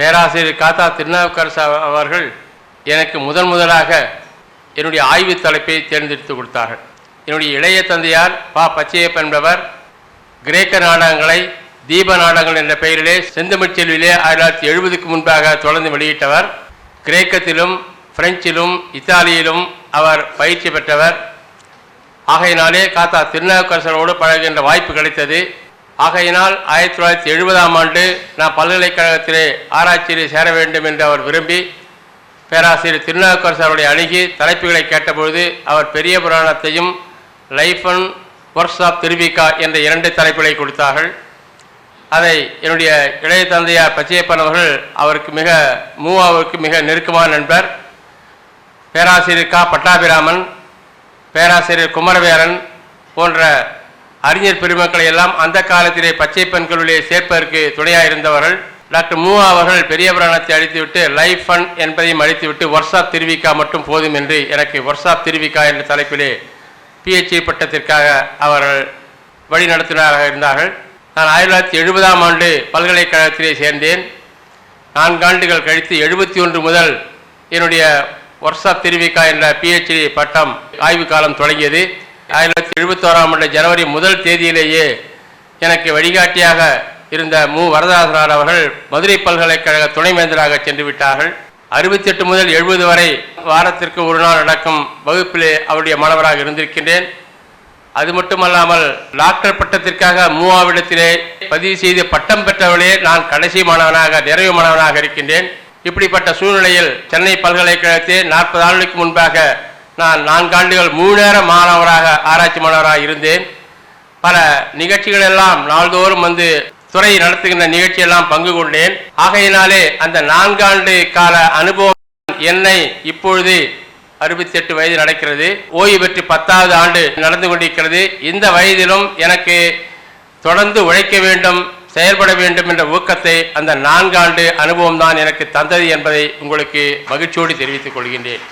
பேராசிரியர் காத்தா திருநாவுக்கரசு அவர்கள் எனக்கு முதன் முதலாக என்னுடைய ஆய்வு தலைப்பை தேர்ந்தெடுத்து கொடுத்தார்கள். என்னுடைய இளைய தந்தையார் பா. பச்சையப்ப என்பவர் கிரேக்க நாடகங்களை தீப நாடகங்கள் என்ற பெயரிலே செந்தமிழ் ஆயிரத்தி தொள்ளாயிரத்தி எழுபதுக்கு முன்பாக தொடர்ந்து வெளியிட்டவர். கிரேக்கத்திலும் பிரெஞ்சிலும் இத்தாலியிலும் அவர் பயிற்சி பெற்றவர். ஆகையினாலே காத்தா திருநாவுக்கரசரோடு பழகின்ற வாய்ப்பு கிடைத்தது. ஆகையினால் ஆயிரத்தி தொள்ளாயிரத்தி எழுபதாம் ஆண்டு நான் பல்கலைக்கழகத்திலே ஆராய்ச்சியில் சேர வேண்டும் என்று அவர் விரும்பி பேராசிரியர் திருநாவுக்கரசருடைய அணுகி தலைப்புகளை கேட்டபொழுது அவர் பெரிய புராணத்தையும் life and works of Thiruvika என்ற இரண்டு தலைப்புகளை கொடுத்தார்கள். அதை என்னுடைய இளைய தந்தையார் பச்சையப்பன் அவர்கள் அவருக்கு மிக மூவாவுக்கு மிக நெருக்கமான நண்பர் பேராசிரியர் கா. பட்டாபிராமன் பேராசிரியர் குமரவேரன் போன்ற அறிஞர் பெருமக்களை எல்லாம் அந்த காலத்திலே பச்சை பெண்களுடைய சேர்ப்பதற்கு துணையாக இருந்தவர்கள் டாக்டர் மூவா அவர்கள் பெரிய புராணத்தை அழித்துவிட்டு லைஃப் ஃபண்ட் என்பதையும் அழித்துவிட்டு ஒர்க்ஷாப் திருவிக்கா மட்டும் போதும் என்று எனக்கு ஒர்க்ஷாப் திருவிக்கா என்ற தலைப்பிலே பிஹெச்டி பட்டத்திற்காக அவர்கள் வழிநடத்தினராக இருந்தார்கள். நான் ஆயிரத்தி தொள்ளாயிரத்தி எழுபதாம் ஆண்டு பல்கலைக்கழகத்திலே சேர்ந்தேன். நான்காண்டுகள் கழித்து எழுபத்தி ஒன்று முதல் என்னுடைய ஒர்க்ஷாப் திருவிக்கா என்ற பிஹெச்டி பட்டம் ஆய்வு காலம் தொடங்கியது. ஆயிரத்தி தொள்ளாயிரத்தி எழுபத்தோராம் ஆண்டு ஜனவரி முதல் தேதியிலேயே எனக்கு வழிகாட்டியாக இருந்த மு. வரதாசனார் அவர்கள் மதுரை பல்கலைக்கழக துணைவேந்தராக சென்று விட்டார்கள். அறுபத்தெட்டு முதல் எழுபது வரை வாரத்திற்கு ஒரு நாள் நடக்கும் வகுப்பிலே அவருடைய மாணவராக இருந்திருக்கின்றேன். அது மட்டுமல்லாமல் டாக்டர் பட்டத்திற்காக மூவாவிடத்திலே பதிவு செய்து பட்டம் பெற்றவர்களே நான் கடைசி மாணவனாக நிறைவு மாணவனாக இருக்கின்றேன். இப்படிப்பட்ட சூழ்நிலையில் சென்னை பல்கலைக்கழகத்தில் நாற்பது ஆண்டுகளுக்கு முன்பாக நான் நான்காண்டுகள் மூணு நேர மாணவராக ஆராய்ச்சி மாணவராக இருந்தேன். பல நிகழ்ச்சிகள் எல்லாம் நாள்தோறும் வந்து துறை நடத்துகின்ற நிகழ்ச்சியெல்லாம் பங்கு கொண்டேன். ஆகையினாலே அந்த நான்காண்டு கால அனுபவம் என்னை இப்பொழுது அறுபத்தி எட்டு வயது நடக்கிறது. ஓய்வு பெற்று பத்தாவது ஆண்டு நடந்து கொண்டிருக்கிறது. இந்த வயதிலும் எனக்கு தொடர்ந்து உழைக்க வேண்டும் செயல்பட வேண்டும் என்ற ஊக்கத்தை அந்த நான்காண்டு அனுபவம் தான் எனக்கு தந்தது என்பதை உங்களுக்கு மகிழ்ச்சியோடு தெரிவித்துக் கொள்கின்றேன்.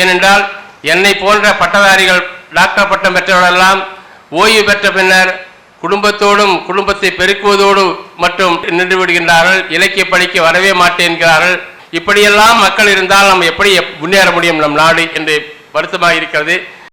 ஏனென்றால் என்னை போன்ற பட்டதாரிகள் டாக்டர் பட்டம் பெற்றவர்களெல்லாம் ஓய்வு பெற்ற பின்னர் குடும்பத்தோடும் குடும்பத்தை பெருக்குவதோடு மட்டும் நின்று விடுகின்றார்கள். இலக்கிய பணிக்கு வரவே மாட்டேன் என்கிறார்கள். இப்படியெல்லாம் மக்கள் இருந்தால் நம்ம எப்படி முன்னேற முடியும் நம் நாடு என்று வருத்தமாக இருக்கிறது.